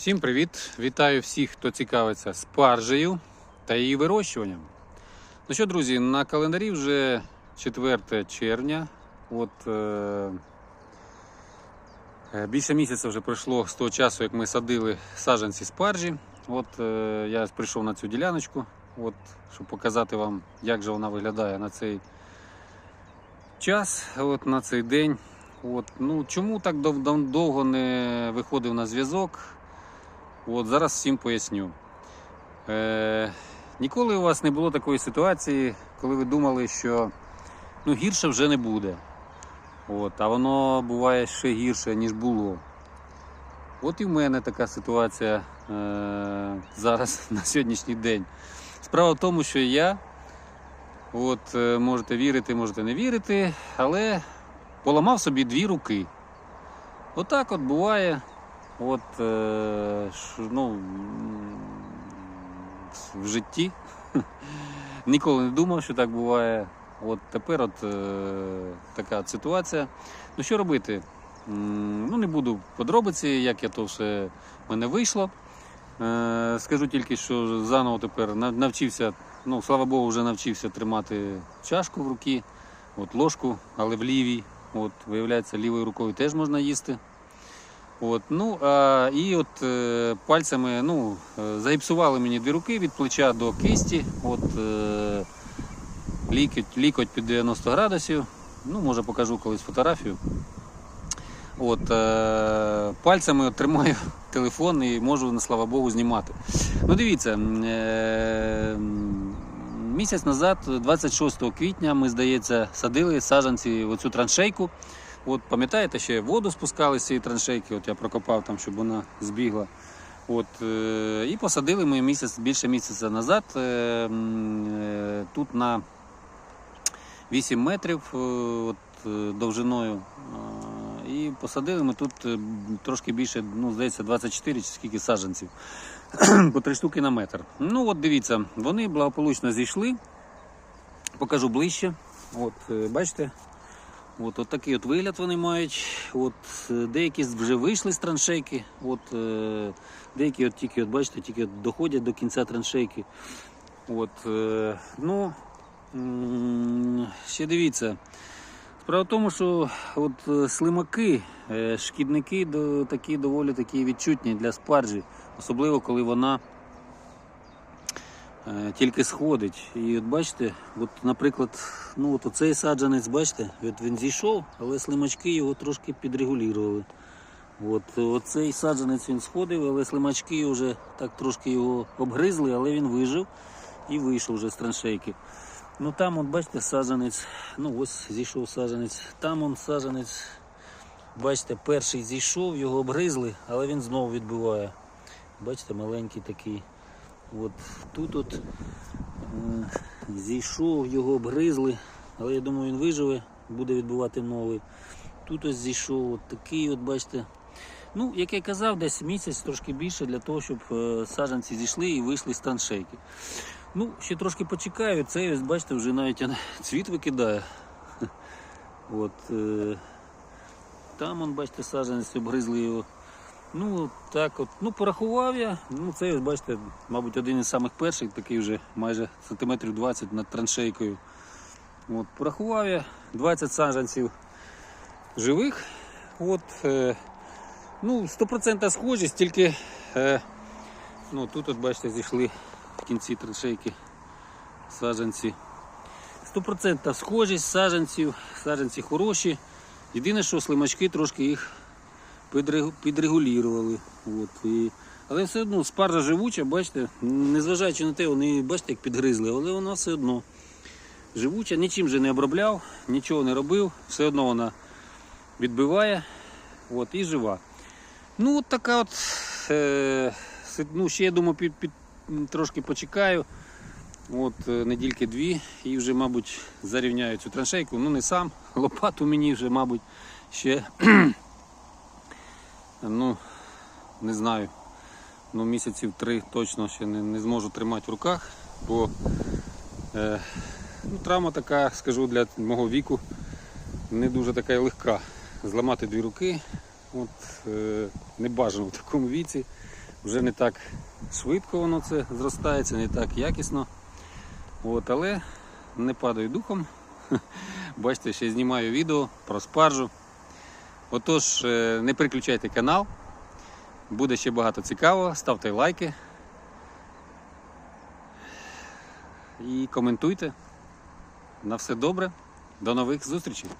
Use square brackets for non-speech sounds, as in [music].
Всім привіт! Вітаю всіх, хто цікавиться спаржею та її вирощуванням. Ну що, друзі, на календарі вже 4 червня. От, е, е, більше місяця вже пройшло з того часу, як ми садили саджанці спаржі. От е, я прийшов на цю діляночку, от, щоб показати вам, як же вона виглядає на цей час, от, на цей день. От, ну, чому так дов- дов- довго не виходив на зв'язок? От зараз всім поясню. Е, ніколи у вас не було такої ситуації, коли ви думали, що ну, гірше вже не буде. От, а воно буває ще гірше, ніж було. От і в мене така ситуація е, зараз [laughs] на сьогоднішній день. Справа в тому, що я, от, е, можете вірити, можете не вірити, але поламав собі дві руки. Отак от буває. От, е, ну, в житті. [laughs] Ніколи не думав, що так буває. От тепер от е, така ситуація. Ну що робити? Ну, не буду подробиці, як я то все в мене вийшло. Е, скажу тільки, що заново тепер навчився, ну, слава Богу, вже навчився тримати чашку в руки, от ложку, але в лівій. От, виявляється, лівою рукою теж можна їсти. От, ну, а, і от е, пальцями ну, е, загіпсували мені дві руки від плеча до кисті. От, е, лікоть, лікоть під 90 градусів. Ну, може покажу колись фотографію. От, е, пальцями тримаю [laughs] телефон і можу, слава Богу, знімати. Ну, дивіться, е, місяць назад, 26 квітня, ми, здається, садили саджанці в оцю траншейку. От пам'ятаєте, ще воду спускали з цієї траншейки, от я прокопав там, щоб вона збігла. От, е, і посадили ми місяць, більше місяця назад е, е, тут на 8 метрів от, довжиною. І посадили ми тут трошки більше, ну, здається, 24 чи скільки саджанців. [clears throat] По 3 штуки на метр. Ну от дивіться, вони благополучно зійшли. Покажу ближче. От, бачите, От, от такий от вигляд вони мають. От, е, деякі вже вийшли з траншейки. От, е, деякі от тільки, от, бачите, тільки от доходять до кінця траншейки. От, е, ну, ще дивіться. Справа в тому, що от, е, слимаки, е, шкідники такі доволі такі відчутні для спаржі, особливо коли вона тільки сходить. І от бачите, от, наприклад, ну от оцей саджанець, бачите, от він зійшов, але слимачки його трошки підрегулювали. От оцей саджанець він сходив, але слимачки вже так трошки його обгризли, але він вижив і вийшов вже з траншейки. Ну там, от бачите, саджанець, ну ось зійшов саджанець, там он саджанець, бачите, перший зійшов, його обгризли, але він знову відбиває. Бачите, маленький такий. От тут от е, зійшов, його обгризли, але я думаю, він виживе, буде відбувати новий. Тут ось зійшов, от такий, от бачите. Ну, як я казав, десь місяць трошки більше для того, щоб е, саджанці зійшли і вийшли з траншейки. Ну, ще трошки почекаю, цей ось, бачите, вже навіть цвіт викидає. От, е, там, он, бачите, саджанець обгризли його. Ну, так от, ну порахував я. Ну, це бачите, мабуть, один із самих перших, такий вже майже сантиметрів 20 над траншейкою. От, порахував я 20 саджанців живих. От, е, ну, 100% схожість, тільки е, ну, тут, от, бачите, зійшли в кінці траншейки саджанці. 100% схожість саджанців, саджанці хороші. Єдине, що слимачки трошки їх підрегулювали. От, і... Але все одно спаржа живуча, бачите, незважаючи на те, вони бачите, як підгризли, але вона все одно живуча, нічим же не обробляв, нічого не робив, все одно вона відбиває от, і жива. Ну, от така от. Е, ну, ще я думаю, під, під, трошки почекаю. От е, недільки дві і вже, мабуть, зарівняю цю траншейку. Ну не сам, [laughs] лопату мені вже, мабуть, ще ну, не знаю. Ну, місяців три точно ще не, не зможу тримати в руках, бо е, ну, травма така, скажу, для мого віку не дуже така легка. Зламати дві руки, от, е, не бажано в такому віці. Вже не так швидко воно це зростається, не так якісно. От, але не падаю духом. [laughs] Бачите, ще знімаю відео про спаржу. Отож, е, не переключайте канал. Буде ще багато цікавого. Ставте лайки. І коментуйте. На все добре. До нових зустрічей!